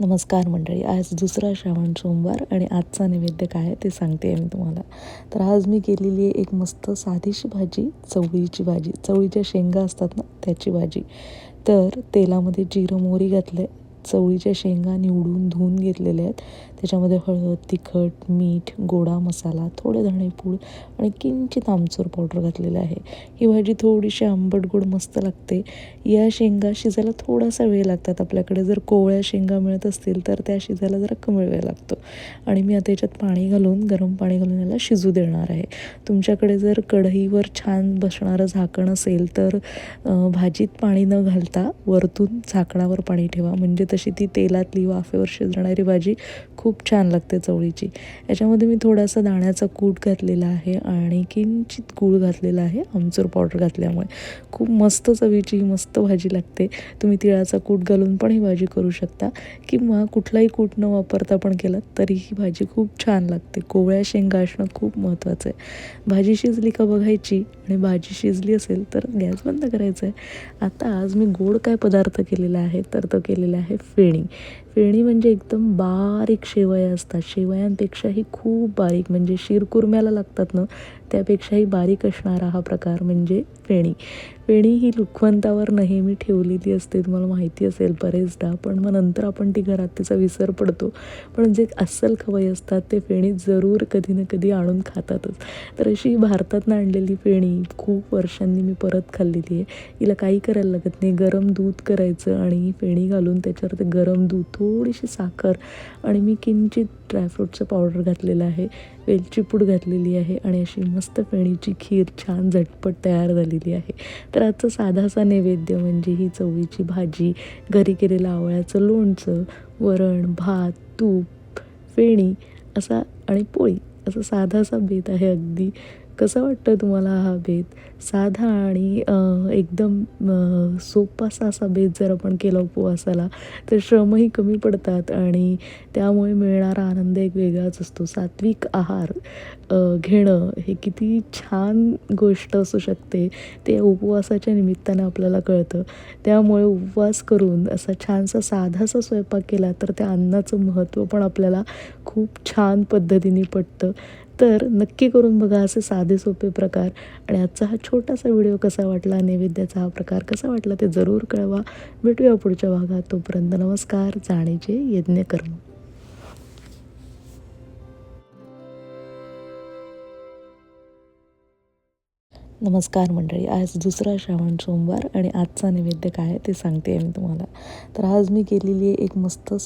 नमस्कार मंडळी आज दुसरा श्रावण सोमवार आणि आजचा नैवेद्य काय आहे ते सांगते मी तुम्हाला. तर आज मी केलेली आहे एक मस्त साधीशी भाजी चवळीची भाजी. चवळीच्या शेंगा असतात ना त्याची भाजी. तर तेलामध्ये जिरं मोहरी घातलं आहे चवळीच्या शेंगा निवडून धुवून घेतलेल्या आहेत. त्याच्यामध्ये हळद तिखट मीठ गोडा मसाला थोडे धणेपूड आणि किंचित आमचूर पावडर घातलेलं आहे. ही भाजी थोडीशी आंबट गोड मस्त लागते. या शेंगा शिजायला थोडासा वेळ लागतात. आपल्याकडे जर कोवळ्या शेंगा मिळत असतील तर त्या शिजायला जरा कमी वेळ लागतो. आणि मी आता याच्यात पाणी घालून गरम पाणी घालून याला शिजू देणार आहे. तुमच्याकडे जर कढईवर छान बसणारं झाकण असेल तर भाजीत पाणी न घालता वरतून झाकणावर पाणी ठेवा. म्हणजे तशी ती तेलातली वाफेवर शिजणारी भाजी खूप छान लागते चवळीची. याच्यामध्ये मी थोडासा दाण्याचा कूट घातलेला आहे आणि किंचित गूळ घातलेला आहे आमचूर पावडर घातल्यामुळे. खूप मस्त चवीची ही मस्त भाजी लागते. तुम्ही तिळाचा कूट घालून पण ही भाजी करू शकता किंवा कुठलाही कूट न वापरता पण केलं तरी ही भाजी खूप छान लागते. कोवळ्या शेंगा असणं खूप महत्त्वाचं आहे. भाजी शिजली का बघायची आणि भाजी शिजली असेल तर गॅस बंद करायचा आहे. आता आज मी गोड काय पदार्थ केलेला आहे तर तो केलेला आहे फेणी फेणी म्हणजे एकदम बारीक शेवया असतात. शेवयांपेक्षाही खूप बारीक म्हणजे शिरकुर्म्याला लागतात ना त्यापेक्षाही बारीक असणारा हा प्रकार म्हणजे फेणी फेणी ही लुखवंतावर नेहमी ठेवलेली असते तुम्हाला माहिती असेल बरेचदा पण मग नंतर आपण ती घरात तिचा विसर पडतो. पण जे अस्सल खवई असतात ते फेणी जरूर कधी ना कधी आणून खातातच. तर अशी भारतात आणलेली फेणी खूप वर्षांनी मी परत खाल्लेली आहे. हिला काही करायला लागत नाही. गरम दूध करायचं आणि फेणी घालून त्याच्यावर ते गरम दूध थोडीशी साखर आणि मी किंचित ड्रायफ्रूटचं पावडर घातलेलं आहे वेलची पूड घातलेली आहे आणि अशी मस्त फेणीची खीर छान झटपट तयार झालेली आहे. तर आजचा साधासा नैवेद्य म्हणजे ही चवळीची भाजी घरी केलेलं आवळ्याचं लोणचं वरण भात तूप फेणी असा आणि पोळी असा साधासा बेत आहे अगदी. कसं वाटतं तुम्हाला हा बेत साधा आणि एकदम सोपासा असा बेत जर आपण केला उपवासाला तर श्रमही कमी पडतात आणि त्यामुळे मिळणारा आनंद एक वेगळाच असतो. सात्विक आहार घेणं हे किती छान गोष्ट असू शकते. ते उपवासाच्या निमित्तानं आपल्याला कळतं. त्यामुळे उपवास करून असा छानसा साधासा स्वयंपाक केला तर त्या अन्नाचं महत्त्व पण आपल्याला खूप छान पद्धतीने पटतं. तर नक्की करून बघा असे साधे सोपे प्रकार. आणि आजचा हा छोटासा व्हिडिओ कसा वाटला नैवेद्याचा हा प्रकार कसा वाटला ते जरूर कळवा. भेटूया पुढच्या भागात. तोपर्यंत नमस्कार. जाणीचे यज्ञकर्म नमस्कार मंडळी. आज दुसरा श्रावण सोमवार आणि आजचा नैवेद्य काय आहे ते सांगते आहे मी तुम्हाला. तर आज मी केलेली आहे एक मस्त